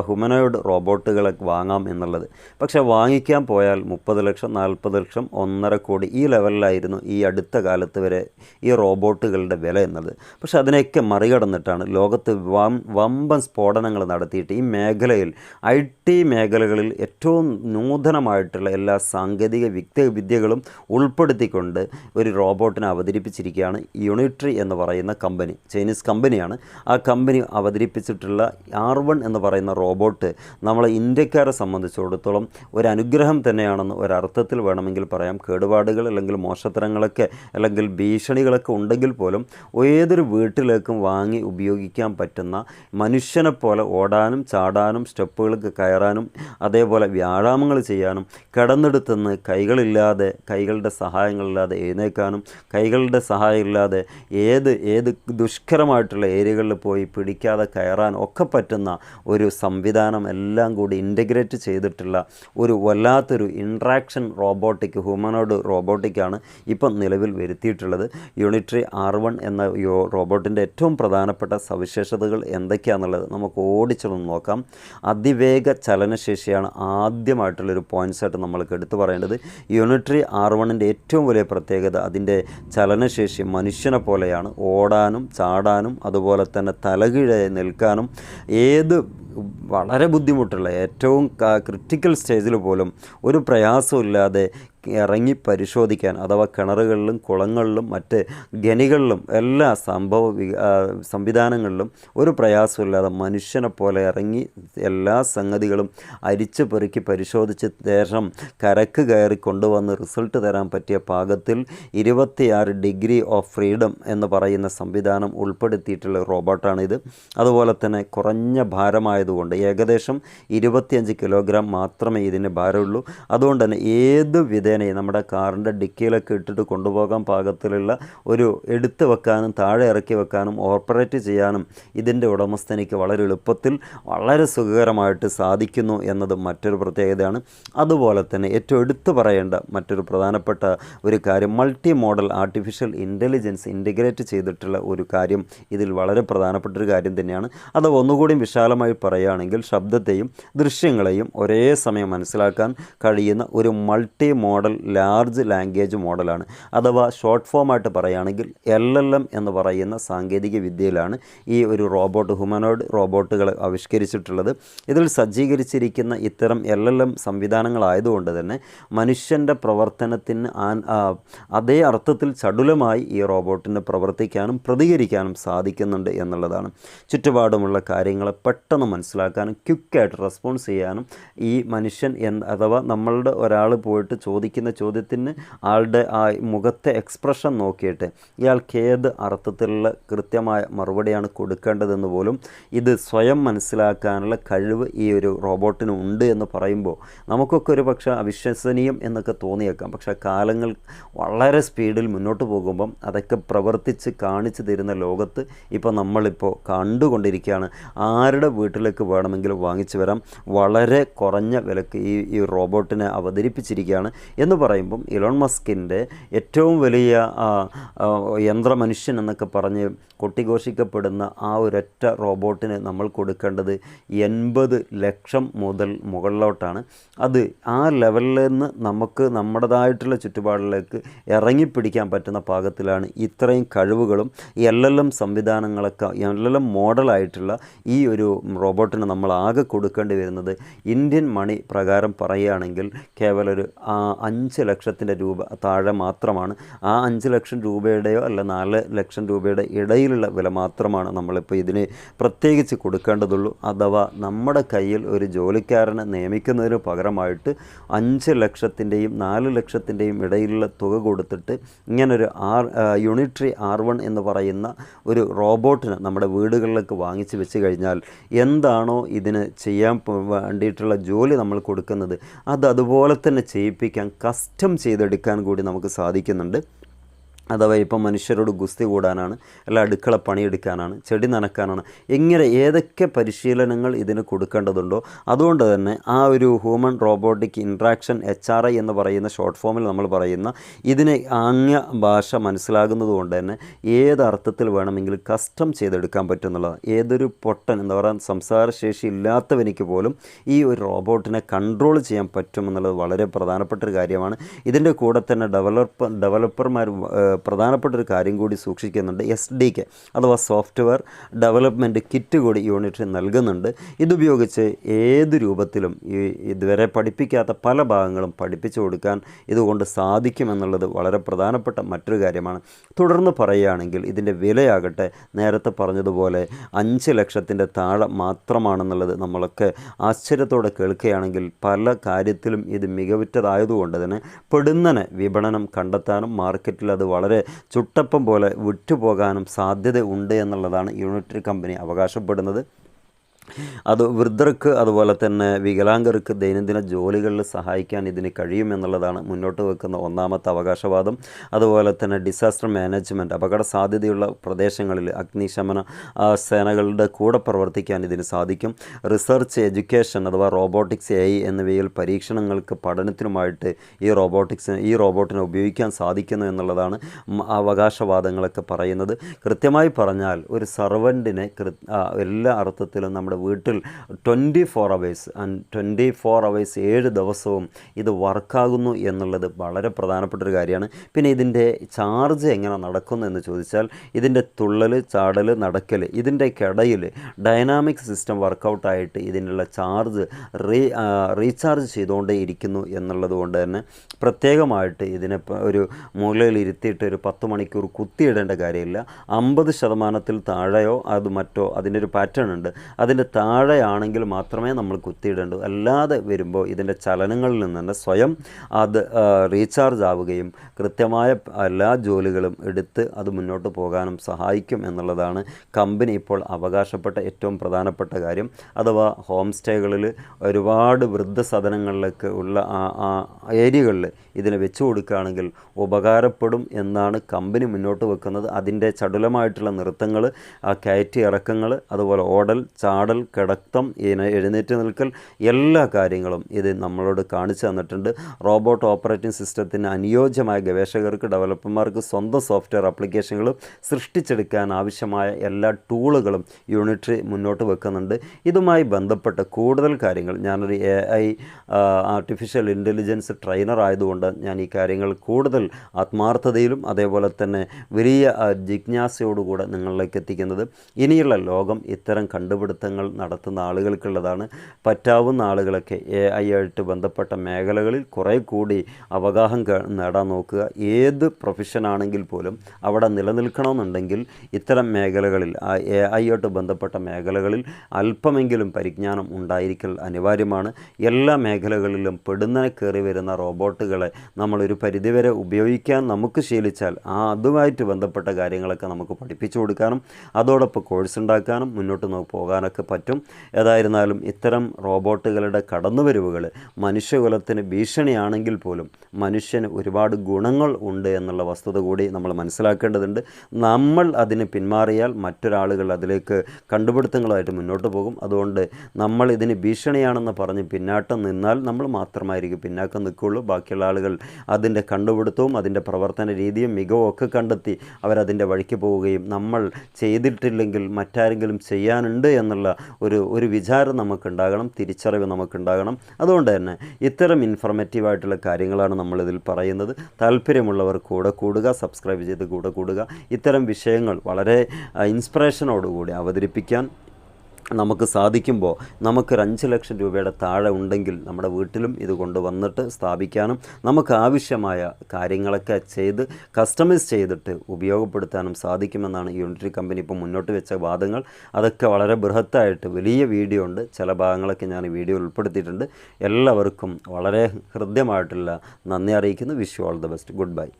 Humanoid റോബോട്ടുകളെ വാങ്ങാം എന്നുള്ളത്. പക്ഷേ വാങ്ങിക്കാൻ പോയാൽ മുപ്പത് ലക്ഷം നാൽപ്പത് ലക്ഷം ഒന്നര കോടി ഈ ലെവലിലായിരുന്നു ഈ അടുത്ത കാലത്ത് വരെ ഈ റോബോട്ടുകളുടെ വില എന്നത്. പക്ഷെ അതിനെയൊക്കെ മറികടന്നിട്ടാണ് ലോകത്ത് വമ്പൻ സ്ഫോടനങ്ങൾ നടത്തിയിട്ട് ഈ മേഖലയിൽ ഐ ടി മേഖലകളിൽ ഏറ്റവും നൂതനമായിട്ടുള്ള എല്ലാ സാങ്കേതിക വിദ്യ വിദ്യകളും ഉൾപ്പെടുത്തിക്കൊണ്ട് ഒരു റോബോട്ടിനെ അവതരിപ്പിച്ചിരിക്കുകയാണ് യൂണിട്രി എന്ന് പറയുന്ന കമ്പനി ചൈനീസ് കമ്പനിയാണ്. ആ കമ്പനി അവതരിപ്പിച്ചിട്ടുള്ള ആർ വൺ എന്ന് പറയുന്ന റോബോട്ട് നമ്മളെ ഇന്ത്യക്കാരെ സംബന്ധിച്ചിടത്തോളം ഒരു അനുഗ്രഹം തന്നെയാണെന്ന് ഒരർത്ഥത്തിൽ വേണമെങ്കിൽ പറയാം. കേടുപാടുകൾ അല്ലെങ്കിൽ മോശത്തരങ്ങളൊക്കെ അല്ലെങ്കിൽ ഭീഷണികളൊക്കെ ഉണ്ടെങ്കിൽ പോലും ഏതൊരു വീട്ടിലേക്കും വാങ്ങി ഉപയോഗിക്കാൻ പറ്റുന്ന മനുഷ്യനെ പോലെ ഓടാനും ചാടാനും സ്റ്റെപ്പുകൾക്ക് കയറാനും അതേപോലെ വ്യായാമങ്ങൾ ചെയ്യാനും കിടന്നെടുത്തുനിന്ന് കൈകളില്ലാതെ കൈകളുടെ സഹായങ്ങളില്ലാതെ എഴുന്നേക്കാനും കൈകളുടെ സഹായമില്ലാതെ ഏത് ഏത് ദുഷ്കരമായിട്ടുള്ള ഏരിയകളിൽ പോയി പിടിക്കാതെ കയറാൻ ഒക്കെ പറ്റുന്ന ഒരു സംവിധാനം എല്ലാം കൂടി ഇന്റഗ്രേറ്റ് ചെയ്തിട്ടുള്ള ഒരു വല്ലാത്തൊരു ഇൻട്രാക്ഷൻ റോബോട്ടിക് ഹ്യൂമനോഡ് റോബോട്ടിക്കാണ് ഇപ്പം നിലവിൽ വരുത്തിയിട്ടുള്ളത്. യൂണിറ്ററി ആർ വൺ എന്ന റോബോട്ടിന്റെ ഏറ്റവും പ്രധാനപ്പെട്ട സവിശേഷതകൾ എന്തൊക്കെയാണെന്നുള്ളത് നമുക്ക് ഓടിച്ചൊന്ന് നോക്കാം. അതിവേഗ ചലനശേഷിയാണ് ആദ്യമായിട്ടുള്ളൊരു പോയിന്റ്സ് ആയിട്ട് നമ്മൾക്ക് എടുത്തു പറയേണ്ടത്. യൂണിറ്ററി ആർ വണ്ണിന്റെ ഏറ്റവും വലിയ പ്രത്യേകത അതിന്റെ ചലനശേഷി മനുഷ്യനെ പോലെയാണ്. ഓടാനും ചാടാനും അതുപോലെ തന്നെ തലകീഴായി നിൽക്കാനും ഏത് വളരെ ബുദ്ധിമുട്ടുള്ള ഏറ്റവും ക്രിട്ടിക്കൽ സ്റ്റേജിൽ പോലും ഒരു പ്രയാസമില്ലാതെ ഇറങ്ങി പരിശോധിക്കാൻ അഥവാ കിണറുകളിലും കുളങ്ങളിലും മറ്റ് ഖനികളിലും എല്ലാ സംഭവ സംവിധാനങ്ങളിലും ഒരു പ്രയാസമില്ലാതെ മനുഷ്യനെ പോലെ ഇറങ്ങി എല്ലാ സംഗതികളും അരിച്ചു പെറുക്കി പരിശോധിച്ച് ശേഷം കരക്ക് കയറി കൊണ്ടുവന്ന് റിസൾട്ട് തരാൻ പറ്റിയ പാകത്തിൽ ഇരുപത്തിയാറ് ഡിഗ്രി ഓഫ് ഫ്രീഡം എന്ന് പറയുന്ന സംവിധാനം ഉൾപ്പെടുത്തിയിട്ടുള്ള റോബോട്ടാണിത്. അതുപോലെ തന്നെ കുറഞ്ഞ ഭാരമായതുകൊണ്ട് ഏകദേശം ഇരുപത്തിയഞ്ച് കിലോഗ്രാം മാത്രമേ ഇതിന് ഭാരമുള്ളൂ. അതുകൊണ്ട് തന്നെ ഏത് വിധേനയും നമ്മുടെ കാറിന്റെ ഡിക്കിയിലൊക്കെ ഇട്ടിട്ട് കൊണ്ടുപോകാൻ പാകത്തിലുള്ള ഒരു എടുത്തു വെക്കാനും താഴെ ഇറക്കി വെക്കാനും ഓപ്പറേറ്റ് ചെയ്യാനും ഇതിന്റെ ഉടമസ്ഥനിക്ക് വളരെ എളുപ്പത്തിൽ വളരെ സുഖകരമായിട്ട് സാധിക്കുന്നു എന്നത് മറ്റൊരു പ്രത്യേകതയാണ്. അതുപോലെ തന്നെ ഏറ്റവും എടുത്തു പറയേണ്ട മറ്റൊരു പ്രധാനപ്പെട്ട ഒരു കാര്യം multi model artificial intelligence integrate ചെയ്തിട്ടുള്ള ഒരു കാര്യം ഇതിൽ വളരെ പ്രധാനപ്പെട്ട ഒരു കാര്യം തന്നെയാണ്. അത് ഒന്നുകൂടി വിശാലമായി പറയുകയാണെങ്കിൽ ശബ്ദത്തെയും ദൃശ്യങ്ങളെയും ഒരേ സമയം മനസ്സിലാക്കാൻ കഴിയുന്ന ഒരു മൾട്ടി മോഡൽ ലാർജ് ലാംഗ്വേജ് മോഡലാണ്. അഥവാ ഷോർട്ട് ഫോമായിട്ട് പറയുകയാണെങ്കിൽ എൽ എൽ എം എന്ന് പറയുന്ന സാങ്കേതിക വിദ്യയിലാണ് ഈ ഒരു റോബോട്ട് ഹ്യൂമനോയിഡ് റോബോട്ടുകൾ ആവിഷ്കരിച്ചിട്ടുള്ളത്. ഇതിൽ സജ്ജീകരിച്ചിരിക്കുന്ന ഇത്തരം എൽ എൽ എം സംവിധാനങ്ങളായതുകൊണ്ട് തന്നെ മനുഷ്യന്റെ പ്രവർത്തനത്തിന് അതേ അർത്ഥത്തിൽ ചടുലമായി ഈ റോബോട്ടിന് പ്രവർത്തിക്കാനും പ്രതികരിക്കാനും സാധിക്കുന്നുണ്ട് എന്നുള്ളതാണ്. ചുറ്റുപാടുമുള്ള കാര്യങ്ങളെ പെട്ടെന്ന് മനസ്സിലാക്കാനും ക്വിക്കായിട്ട് റെസ്പോൺസ് ചെയ്യാനും ഈ മനുഷ്യൻ അഥവാ നമ്മളുടെ ഒരാൾ പോയിട്ട് ചോദിക്കുന്ന ചോദ്യത്തിന് ആളുടെ ആ മുഖത്തെ എക്സ്പ്രഷൻ നോക്കിയിട്ട് ഇയാൾക്ക് ഏത് അർത്ഥത്തിലുള്ള കൃത്യമായ മറുപടിയാണ് കൊടുക്കേണ്ടതെന്ന് പോലും ഇത് സ്വയം മനസ്സിലാക്കാനുള്ള കഴിവ് ഈ ഒരു റോബോട്ടിന് ഉണ്ട് എന്ന് പറയുമ്പോൾ നമുക്കൊക്കെ ഒരു പക്ഷേ അവിശ്വസനീയം എന്നൊക്കെ തോന്നിയേക്കാം. പക്ഷേ കാലങ്ങൾ വളരെ സ്പീഡിൽ മുന്നോട്ട് പോകുമ്പം അതൊക്കെ പ്രവർത്തിച്ച് കാണിച്ചു തരുന്ന ലോകത്ത് ഇപ്പോൾ നമ്മളിപ്പോൾ കണ്ടുകൊണ്ടിരിക്കുകയാണ്. ആരുടെ വീട്ടിലേക്ക് വേണമെങ്കിലും വാങ്ങിച്ചു വരാം. വളരെ കുറഞ്ഞ വിലക്ക് ഈ ഈ റോബോട്ടിനെ അവതരിപ്പിച്ചിരിക്കുകയാണ്. എന്ന് പറയുമ്പം ഇലോൺ മസ്കിന്റെ ഏറ്റവും വലിയ യന്ത്രമനുഷ്യൻ എന്നൊക്കെ പറഞ്ഞ് കൊട്ടിഘോഷിക്കപ്പെടുന്ന ആ ഒരൊറ്റ റോബോട്ടിന് നമ്മൾ കൊടുക്കേണ്ടത് എൺപത് ലക്ഷം മുതൽ മുകളിലോട്ടാണ്. അത് ആ ലെവലിൽ നിന്ന് നമുക്ക് നമ്മുടേതായിട്ടുള്ള ചുറ്റുപാടിലേക്ക് ഇറങ്ങിപ്പിടിക്കാൻ പറ്റുന്ന പാകത്തിലാണ് ഇത്രയും കഴിവുകളും എൽ എൽ എം സംവിധാനങ്ങളൊക്കെ എൽ എൽ എം മോഡലായിട്ടുള്ള ഈ ഒരു റോബോട്ടിന് നമ്മൾ ആകെ കൊടുക്കേണ്ടി വരുന്നത് ഇന്ത്യൻ മണി പ്രകാരം പറയുകയാണെങ്കിൽ കേവലൊരു അഞ്ച് ലക്ഷത്തിന്റെ രൂപ താഴെ മാത്രമാണ്. ആ അഞ്ച് ലക്ഷം രൂപയുടെയോ അല്ല നാല് ലക്ഷം രൂപയുടെ ഇടയിലുള്ള വില മാത്രമാണ് നമ്മളിപ്പോൾ ഇതിന് പ്രത്യേകിച്ച് കൊടുക്കേണ്ടതുള്ളൂ. അഥവാ നമ്മുടെ കയ്യിൽ ഒരു ജോലിക്കാരനെ നിയമിക്കുന്നതിന് പകരമായിട്ട് അഞ്ച് ലക്ഷത്തിന്റെയും നാല് ലക്ഷത്തിന്റെയും ഇടയിലുള്ള തുക കൊടുത്തിട്ട് ഇങ്ങനൊരു ആർ യൂണിറ്ററി ആർ വൺ എന്ന് പറയുന്ന ഒരു റോബോട്ടിനെ നമ്മുടെ വീടുകളിലേക്ക് വാങ്ങിച്ച് വെച്ച് കഴിഞ്ഞാൽ എന്താണോ ഇതിന് ചെയ്യാൻ വേണ്ടിയിട്ടുള്ള ജോലി നമ്മൾ കൊടുക്കുന്നത്. അത് അതുപോലെ തന്നെ ചെയ്യിപ്പിക്കാൻ കസ്റ്റം ചെയ്തെടുക്കാൻ കൂടി നമുക്ക് സാധിക്കുന്നുണ്ട്. അഥവാ ഇപ്പം മനുഷ്യരോട് ഗുസ്തി കൂടാനാണ് അല്ല അടുക്കള പണിയെടുക്കാനാണ് ചെടി നനക്കാനാണ് എങ്ങനെ ഏതൊക്കെ പരിശീലനങ്ങൾ ഇതിന് കൊടുക്കേണ്ടതുണ്ടോ അതുകൊണ്ട് തന്നെ ആ ഒരു human robotic interaction H R I എന്ന് പറയുന്ന ഷോർട്ട് ഫോമിൽ നമ്മൾ പറയുന്ന ഇതിനെ ആംഗ്യ ഭാഷ മനസ്സിലാകുന്നത് കൊണ്ട് തന്നെ ഏത് അർത്ഥത്തിൽ വേണമെങ്കിലും കസ്റ്റം ചെയ്തെടുക്കാൻ പറ്റുന്നുള്ളതാണ് ഏതൊരു പൊട്ടൻ എന്താ പറയുക സംസാരശേഷി ഇല്ലാത്തവനിക്ക് പോലും ഈ ഒരു റോബോട്ടിനെ കൺട്രോൾ ചെയ്യാൻ പറ്റുമെന്നുള്ളത് വളരെ പ്രധാനപ്പെട്ട ഒരു കാര്യമാണ്. ഇതിന്റെ കൂടെ തന്നെ ഡെവലപ്പർ ഡെവലപ്പർമാർ പ്രധാനപ്പെട്ട ഒരു കാര്യം കൂടി സൂക്ഷിക്കുന്നുണ്ട്. എസ് ഡി കെ അഥവാ സോഫ്റ്റ്വെയർ ഡെവലപ്മെന്റ് കിറ്റ് കൂടി യൂണിറ്റ് നൽകുന്നുണ്ട്. ഇതുപയോഗിച്ച് ഏത് രൂപത്തിലും ഈ ഇതുവരെ പഠിപ്പിക്കാത്ത പല ഭാഗങ്ങളും പഠിപ്പിച്ചു കൊടുക്കാൻ ഇതുകൊണ്ട് സാധിക്കുമെന്നുള്ളത് വളരെ പ്രധാനപ്പെട്ട മറ്റൊരു കാര്യമാണ്. തുടർന്ന് പറയുകയാണെങ്കിൽ ഇതിന്റെ വിലയാകട്ടെ നേരത്തെ പറഞ്ഞതുപോലെ അഞ്ച് ലക്ഷത്തിന്റെ താഴെ മാത്രമാണെന്നുള്ളത് നമ്മളൊക്കെ ആശ്ചര്യത്തോടെ കേൾക്കുകയാണെങ്കിൽ പല കാര്യത്തിലും ഇത് മികവുറ്റതായതുകൊണ്ട് തന്നെ പെടുന്നനെ വിപണനം കണ്ടെത്താനും മാർക്കറ്റിൽ അത് വളരെ ചുട്ടപ്പം പോലെ വിറ്റുപോകാനും സാധ്യത ഉണ്ട് എന്നുള്ളതാണ് യൂണിറ്ററി കമ്പനി അവകാശപ്പെടുന്നത്. അത് വൃദ്ധർക്ക് അതുപോലെ തന്നെ വികലാംഗർക്ക് ദൈനംദിന ജോലികളിൽ സഹായിക്കാൻ ഇതിന് കഴിയുമെന്നുള്ളതാണ് മുന്നോട്ട് വെക്കുന്ന ഒന്നാമത്തെ അവകാശവാദം. അതുപോലെ തന്നെ ഡിസാസ്റ്റർ മാനേജ്മെന്റ് അപകട സാധ്യതയുള്ള പ്രദേശങ്ങളിൽ അഗ്നിശമന സേനകളുടെ കൂടെ പ്രവർത്തിക്കാൻ ഇതിന് സാധിക്കും. റിസർച്ച് എഡ്യൂക്കേഷൻ അഥവാ റോബോട്ടിക്സ് എ എന്നിവയിൽ പരീക്ഷണങ്ങൾക്ക് പഠനത്തിനുമായിട്ട് ഈ റോബോട്ടിക്സ് ഈ റോബോട്ടിനെ ഉപയോഗിക്കാൻ സാധിക്കുന്നു എന്നുള്ളതാണ് അവകാശവാദങ്ങളൊക്കെ പറയുന്നത്. കൃത്യമായി പറഞ്ഞാൽ ഒരു സർവന്റിനെ എല്ലാ അർത്ഥത്തിലും നമ്മുടെ വീട്ടിൽ twenty four hours and twenty four hours ഏഴ് ദിവസവും ഇത് വർക്കാകുന്നു എന്നുള്ളത് വളരെ പ്രധാനപ്പെട്ട ഒരു കാര്യമാണ്. പിന്നെ ഇതിന്റെ ചാർജ് എങ്ങനെ നടക്കുന്നു എന്ന് ചോദിച്ചാൽ ഇതിന്റെ തുള്ളൽ ചാടൽ നടക്കൽ ഇതിന്റെ കിടയിൽ ഡൈനാമിക് സിസ്റ്റം വർക്കൗട്ടായിട്ട് ഇതിനുള്ള ചാർജ് റീ റീചാർജ് ചെയ്തുകൊണ്ടേ ഇരിക്കുന്നു എന്നുള്ളത് കൊണ്ട് തന്നെ പ്രത്യേകമായിട്ട് ഇതിനെ ഒരു മൂലയിൽ ഇരുത്തിയിട്ട് ഒരു പത്ത് മണിക്കൂർ കുത്തിയിടേണ്ട കാര്യമില്ല. അമ്പത് ശതമാനത്തിൽ താഴെയോ അത് മറ്റോ അതിന്റെ ഒരു പാറ്റേൺ ഉണ്ട്. അതിന്റെ താഴെയാണെങ്കിൽ മാത്രമേ നമ്മൾ കുത്തിയിടേണ്ടൂ. അല്ലാതെ വരുമ്പോൾ ഇതിന്റെ ചലനങ്ങളിൽ നിന്ന് തന്നെ സ്വയം അത് റീചാർജ് ആവുകയും കൃത്യമായ എല്ലാ ജോലികളും എടുത്ത് അത് മുന്നോട്ട് പോകാനും സഹായിക്കും എന്നുള്ളതാണ് കമ്പനി ഇപ്പോൾ അവകാശപ്പെട്ട ഏറ്റവും പ്രധാനപ്പെട്ട കാര്യം. അഥവാ ഹോം സ്റ്റേകളിൽ ഒരുപാട് വൃദ്ധസദനങ്ങളിലൊക്കെ ഉള്ള ആ ഏരിയകളിൽ ഇതിനെ വെച്ചു കൊടുക്കുകയാണെങ്കിൽ ഉപകാരപ്പെടും എന്നാണ് കമ്പനി മുന്നോട്ട് വെക്കുന്നത്. അതിന്റെ ചടുലമായിട്ടുള്ള നൃത്തങ്ങൾ കയറ്റി ഇറക്കങ്ങൾ അതുപോലെ ഓടൽ ചാടൽ കിടത്തം ഇതിനെ എഴുന്നേറ്റ് നിൽക്കൽ എല്ലാ കാര്യങ്ങളും ഇത് നമ്മളോട് കാണിച്ചു തന്നിട്ടുണ്ട്. റോബോട്ട് ഓപ്പറേറ്റിംഗ് സിസ്റ്റത്തിന് അനുയോജ്യമായ ഗവേഷകർക്ക് ഡെവലപ്പർമാർക്ക് സ്വന്തം സോഫ്റ്റ്വെയർ ആപ്ലിക്കേഷനുകൾ സൃഷ്ടിച്ചെടുക്കാൻ ആവശ്യമായ എല്ലാ ടൂളുകളും യൂണിറ്റ് മുന്നോട്ട് വെക്കുന്നുണ്ട്. ഇതുമായി ബന്ധപ്പെട്ട കൂടുതൽ കാര്യങ്ങൾ ഞാനൊരു A I artificial intelligence trainer ആയതുകൊണ്ട് ഞാൻ ഈ കാര്യങ്ങൾ കൂടുതൽ ആത്മാർത്ഥതയിലും അതേപോലെ തന്നെ വലിയ ജിജ്ഞാസയോടുകൂടെ നിങ്ങളിലേക്ക് എത്തിക്കുന്നത്. ഇനിയുള്ള ലോകം ഇത്തരം കണ്ടുപിടുത്തങ്ങൾ നടത്തുന്ന ആളുകൾക്കുള്ളതാണ്. പറ്റാവുന്ന ആളുകളൊക്കെ എ ഐ ആയിട്ട് ബന്ധപ്പെട്ട മേഖലകളിൽ കുറേ കൂടി അവഗാഹം നേടാൻ നോക്കുക. ഏത് പ്രൊഫഷൻ ആണെങ്കിൽ പോലും അവിടെ നിലനിൽക്കണമെന്നുണ്ടെങ്കിൽ ഇത്തരം മേഖലകളിൽ എ ഐ ആയിട്ട് ബന്ധപ്പെട്ട മേഖലകളിൽ അല്പമെങ്കിലും പരിജ്ഞാനം ഉണ്ടായിരിക്കൽ അനിവാര്യമാണ്. എല്ലാ മേഖലകളിലും പെടുന്നനെ കയറി വരുന്ന റോബോട്ടുകളെ നമ്മളൊരു പരിധിവരെ ഉപയോഗിക്കാൻ നമുക്ക് ശീലിച്ചാൽ ആ അതുമായിട്ട് ബന്ധപ്പെട്ട കാര്യങ്ങളൊക്കെ നമുക്ക് പഠിപ്പിച്ചു കൊടുക്കാനും അതോടൊപ്പം കോഴ്സ് ഉണ്ടാക്കാനും മുന്നോട്ട് പോകാനൊക്കെ പറ്റും. ഏതായിരുന്നാലും ഇത്തരം റോബോട്ടുകളുടെ കടന്നുവരവുകൾ മനുഷ്യകുലത്തിന് ഭീഷണിയാണെങ്കിൽ പോലും മനുഷ്യന് ഒരുപാട് ഗുണങ്ങൾ ഉണ്ട് എന്നുള്ള വസ്തുത കൂടി നമ്മൾ മനസ്സിലാക്കേണ്ടതുണ്ട്. നമ്മൾ അതിന് പിന്മാറിയാൽ മറ്റൊരാളുകൾ അതിലേക്ക് കണ്ടുപിടുത്തങ്ങളായിട്ട് മുന്നോട്ട് പോകും. അതുകൊണ്ട് നമ്മൾ ഇതിന് ഭീഷണിയാണെന്ന് പറഞ്ഞ് പിന്നാട്ടം നിന്നാൽ നമ്മൾ മാത്രമായിരിക്കും പിന്നാക്കം നിൽക്കുകയുള്ളൂ. ബാക്കിയുള്ള ആളുകൾ അതിന്റെ കണ്ടുപിടുത്തവും അതിന്റെ പ്രവർത്തന രീതിയും മികവും ഒക്കെ കണ്ടെത്തി അവരതിന്റെ വഴിക്ക് പോവുകയും നമ്മൾ ചെയ്തിട്ടില്ലെങ്കിൽ മറ്റാരെങ്കിലും ചെയ്യാനുണ്ട് എന്നുള്ള ഒരു ഒരു വിചാരം നമുക്കുണ്ടാകണം തിരിച്ചറിവ് നമുക്കുണ്ടാകണം. അതുകൊണ്ട് തന്നെ ഇത്തരം ഇൻഫർമേറ്റീവ് ആയിട്ടുള്ള കാര്യങ്ങളാണ് നമ്മളിതിൽ പറയുന്നത്. താല്പര്യമുള്ളവർ കൂടെ കൂടുക സബ്സ്ക്രൈബ് ചെയ്ത് കൂടെ കൂടുക. ഇത്തരം വിഷയങ്ങൾ വളരെ ഇൻസ്പിറേഷനോടുകൂടി അവതരിപ്പിക്കാൻ നമുക്ക് സാധിക്കുമ്പോൾ നമുക്കൊരു അഞ്ച് ലക്ഷം രൂപയുടെ താഴെ ഉണ്ടെങ്കിൽ നമ്മുടെ വീട്ടിലും ഇത് കൊണ്ടുവന്നിട്ട് സ്ഥാപിക്കാനും നമുക്ക് ആവശ്യമായ കാര്യങ്ങളൊക്കെ ചെയ്ത് കസ്റ്റമൈസ് ചെയ്തിട്ട് ഉപയോഗപ്പെടുത്താനും സാധിക്കുമെന്നാണ് യൂണിറ്ററി കമ്പനി ഇപ്പോൾ മുന്നോട്ട് വെച്ച വാദങ്ങൾ. അതൊക്കെ വളരെ ബൃഹത്തായിട്ട് വലിയ വീഡിയോ ഉണ്ട്. ചില ഭാഗങ്ങളൊക്കെ ഞാൻ ഈ വീഡിയോ ഉൾപ്പെടുത്തിയിട്ടുണ്ട്. എല്ലാവർക്കും വളരെ ഹൃദ്യമായിട്ടുള്ള നന്ദി അറിയിക്കുന്നു. Wish you all the best goodbye